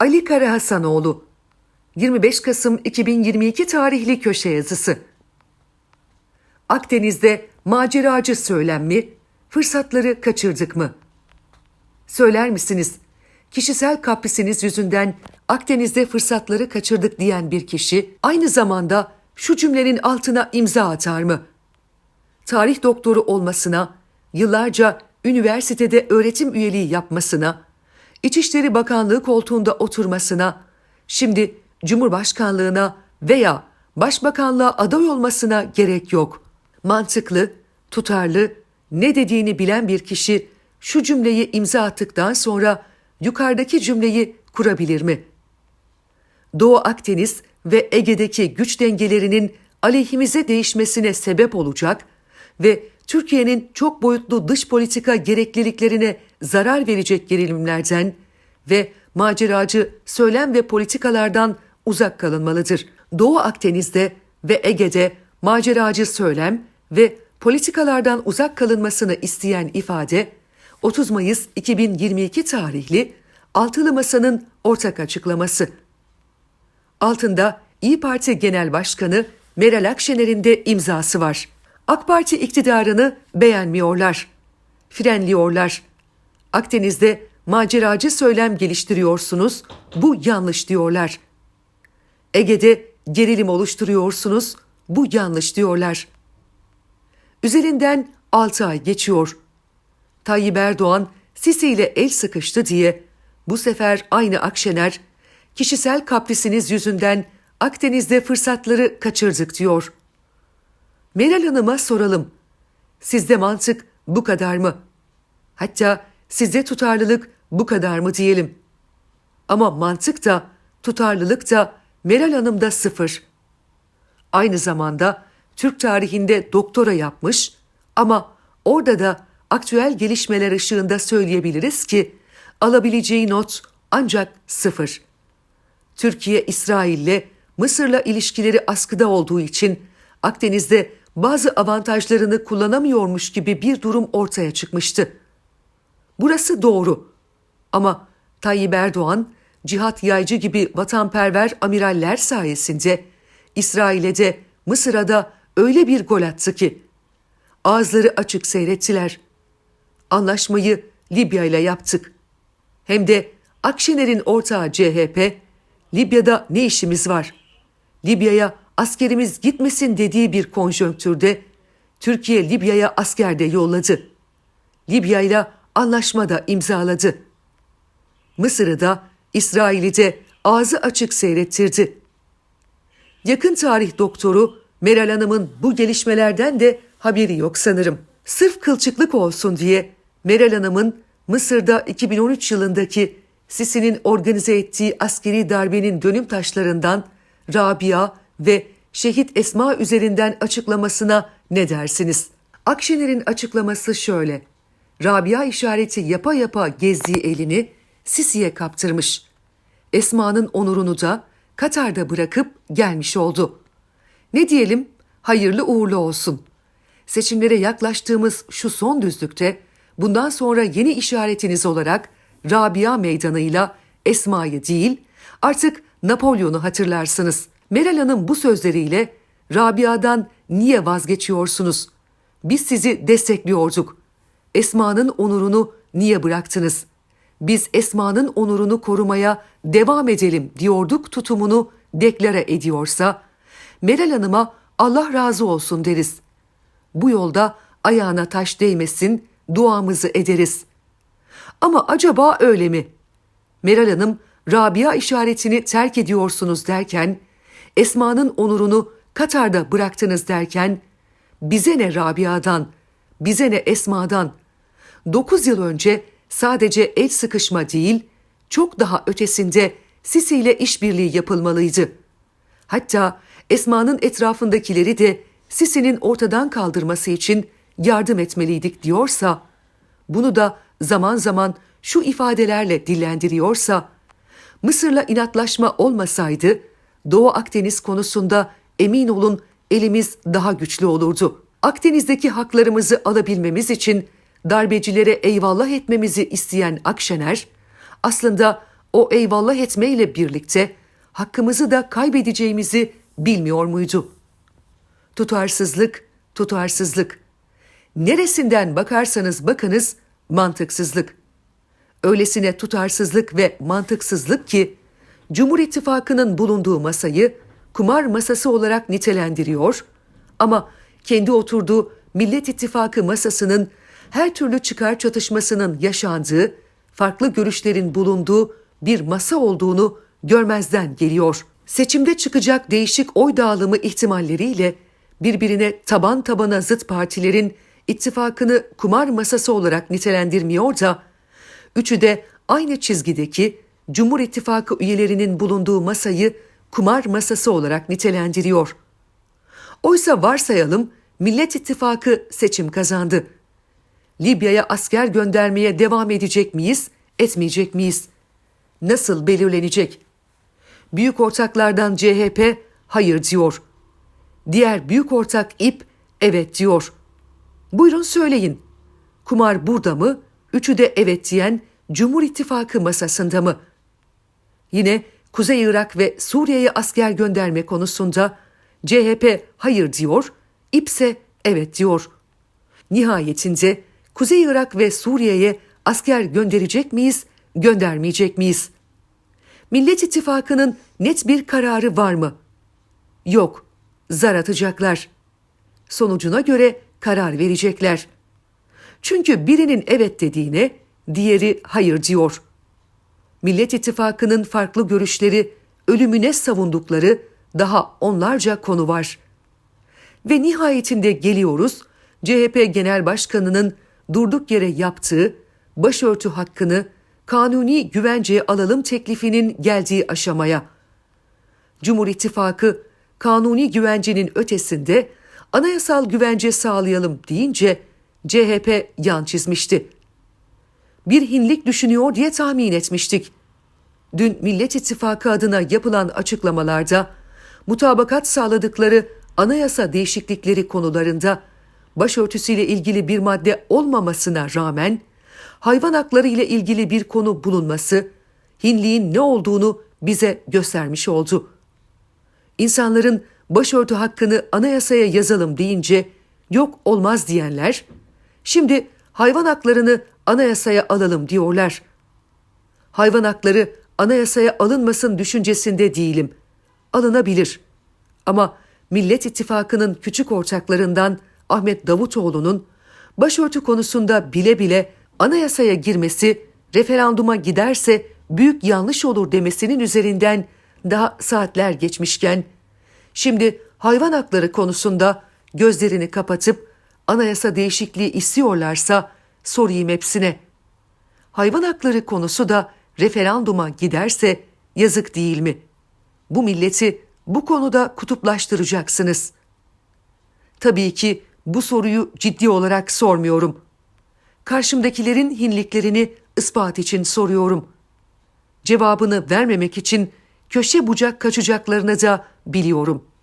Ali Karahasanoğlu 25 Kasım 2022 tarihli köşe yazısı. Akdeniz'de maceracı söylem mi? Fırsatları kaçırdık mı? Söyler misiniz? Kişisel kaprisiniz yüzünden Akdeniz'de fırsatları kaçırdık diyen bir kişi aynı zamanda şu cümlenin altına imza atar mı? Tarih doktoru olmasına, yıllarca üniversitede öğretim üyeliği yapmasına, İçişleri Bakanlığı koltuğunda oturmasına, şimdi Cumhurbaşkanlığına veya Başbakanlığa aday olmasına gerek yok. Mantıklı, tutarlı, ne dediğini bilen bir kişi şu cümleyi imza attıktan sonra yukarıdaki cümleyi kurabilir mi? Doğu Akdeniz ve Ege'deki güç dengelerinin aleyhimize değişmesine sebep olacak ve Türkiye'nin çok boyutlu dış politika gerekliliklerine zarar verecek gerilimlerden ve maceracı söylem ve politikalardan uzak kalınmalıdır. Doğu Akdeniz'de ve Ege'de maceracı söylem ve politikalardan uzak kalınmasını isteyen ifade 30 Mayıs 2022 tarihli Altılı Masa'nın ortak açıklaması. Altında İyi Parti Genel Başkanı Meral Akşener'in de imzası var. AK Parti iktidarını beğenmiyorlar. Frenliyorlar. Akdeniz'de maceracı söylem geliştiriyorsunuz. Bu yanlış diyorlar. Ege'de gerilim oluşturuyorsunuz. Bu yanlış diyorlar. Üzerinden 6 ay geçiyor. Tayyip Erdoğan Sisi ile el sıkıştı diye bu sefer aynı Akşener kişisel kaprisiniz yüzünden Akdeniz'de fırsatları kaçırdık diyor. Meral Hanım'a soralım. Sizde mantık bu kadar mı? Hatta sizde tutarlılık bu kadar mı diyelim. Ama mantık da tutarlılık da Meral Hanım'da sıfır. Aynı zamanda Türk tarihinde doktora yapmış ama orada da aktüel gelişmeler ışığında söyleyebiliriz ki alabileceği not ancak sıfır. Türkiye İsrail'le Mısır'la ilişkileri askıda olduğu için Akdeniz'de bazı avantajlarını kullanamıyormuş gibi bir durum ortaya çıkmıştı. Burası doğru. Ama Tayyip Erdoğan, Cihat Yaycı gibi vatanperver amiraller sayesinde İsrail'e de Mısır'a da öyle bir gol attı ki ağızları açık seyrettiler. Anlaşmayı Libya ile yaptık. Hem de Akşener'in ortağı CHP, Libya'da ne işimiz var? Libya'ya askerimiz gitmesin dediği bir konjonktürde Türkiye Libya'ya asker de yolladı. Libya ile anlaşma da imzaladı. Mısır'ı da İsrail'i de ağzı açık seyrettirdi. Yakın tarih doktoru Meral Hanım'ın bu gelişmelerden de haberi yok sanırım. Sırf kılçıklık olsun diye Meral Hanım'ın Mısır'da 2013 yılındaki Sisi'nin organize ettiği askeri darbenin dönüm taşlarından Rabia ve Şehit Esma üzerinden açıklamasına ne dersiniz? Akşener'in açıklaması şöyle. Rabia işareti yapa yapa gezdiği elini Sisi'ye kaptırmış. Esma'nın onurunu da Katar'da bırakıp gelmiş oldu. Ne diyelim? Hayırlı uğurlu olsun. Seçimlere yaklaştığımız şu son düzlükte bundan sonra yeni işaretiniz olarak Rabia meydanıyla Esma'yı değil artık Napolyon'u hatırlarsınız. Meral Hanım bu sözleriyle Rabia'dan niye vazgeçiyorsunuz? Biz sizi destekliyorduk. Esma'nın onurunu niye bıraktınız? Biz Esma'nın onurunu korumaya devam edelim diyorduk tutumunu deklare ediyorsa Meral Hanım'a Allah razı olsun deriz. Bu yolda ayağına taş değmesin, duamızı ederiz. Ama acaba öyle mi? Meral Hanım, Rabia işaretini terk ediyorsunuz derken, Esma'nın onurunu Katar'da bıraktınız derken, bize ne Rabia'dan, bize ne Esma'dan. 9 yıl önce sadece el sıkışma değil, çok daha ötesinde Sisi ile işbirliği yapılmalıydı. Hatta Esma'nın etrafındakileri de Sisi'nin ortadan kaldırması için yardım etmeliydik diyorsa, bunu da zaman zaman şu ifadelerle dillendiriyorsa, Mısır'la inatlaşma olmasaydı Doğu Akdeniz konusunda emin olun elimiz daha güçlü olurdu. Akdeniz'deki haklarımızı alabilmemiz için darbecilere eyvallah etmemizi isteyen Akşener, aslında o eyvallah etmeyle birlikte hakkımızı da kaybedeceğimizi bilmiyor muydu? Tutarsızlık, tutarsızlık. Neresinden bakarsanız bakınız mantıksızlık. Öylesine tutarsızlık ve mantıksızlık ki Cumhur İttifakı'nın bulunduğu masayı kumar masası olarak nitelendiriyor ama kendi oturduğu Millet İttifakı masasının her türlü çıkar çatışmasının yaşandığı, farklı görüşlerin bulunduğu bir masa olduğunu görmezden geliyor. Seçimde çıkacak değişik oy dağılımı ihtimalleriyle birbirine taban tabana zıt partilerin ittifakını kumar masası olarak nitelendirmiyor da, üçü de aynı çizgideki Cumhur İttifakı üyelerinin bulunduğu masayı kumar masası olarak nitelendiriyor. Oysa varsayalım Millet İttifakı seçim kazandı. Libya'ya asker göndermeye devam edecek miyiz, etmeyecek miyiz? Nasıl belirlenecek? Büyük ortaklardan CHP hayır diyor. Diğer büyük ortak İP evet diyor. Buyurun söyleyin. Kumar burada mı? Üçü de evet diyen Cumhur İttifakı masasında mı? Yine Kuzey Irak ve Suriye'ye asker gönderme konusunda CHP hayır diyor, İP ise evet diyor. Nihayetinde Kuzey Irak ve Suriye'ye asker gönderecek miyiz, göndermeyecek miyiz? Millet İttifakı'nın net bir kararı var mı? Yok, zar atacaklar. Sonucuna göre karar verecekler. Çünkü birinin evet dediğine diğeri hayır diyor. Millet İttifakı'nın farklı görüşleri, ölümüne savundukları daha onlarca konu var. Ve nihayetinde geliyoruz CHP Genel Başkanı'nın durduk yere yaptığı başörtü hakkını kanuni güvenceye alalım teklifinin geldiği aşamaya. Cumhur İttifakı kanuni güvencenin ötesinde anayasal güvence sağlayalım deyince CHP yan çizmişti. Bir hinlik düşünüyor diye tahmin etmiştik. Dün Millet İttifakı adına yapılan açıklamalarda mutabakat sağladıkları anayasa değişiklikleri konularında başörtüsüyle ilgili bir madde olmamasına rağmen hayvan hakları ile ilgili bir konu bulunması Hinliğin ne olduğunu bize göstermiş oldu. İnsanların başörtü hakkını anayasaya yazalım deyince yok olmaz diyenler şimdi hayvan haklarını anayasaya alalım diyorlar. Hayvan hakları anayasaya alınmasın düşüncesinde değilim. Alınabilir. Ama Millet İttifakı'nın küçük ortaklarından Ahmet Davutoğlu'nun başörtü konusunda bile bile anayasaya girmesi referanduma giderse büyük yanlış olur demesinin üzerinden daha saatler geçmişken şimdi hayvan hakları konusunda gözlerini kapatıp anayasa değişikliği istiyorlarsa sorayım hepsine. Hayvan hakları konusu da referanduma giderse yazık değil mi? Bu milleti bu konuda kutuplaştıracaksınız. Tabii ki bu soruyu ciddi olarak sormuyorum. Karşımdakilerin hinliklerini ispat için soruyorum. Cevabını vermemek için köşe bucak kaçacaklarını da biliyorum.''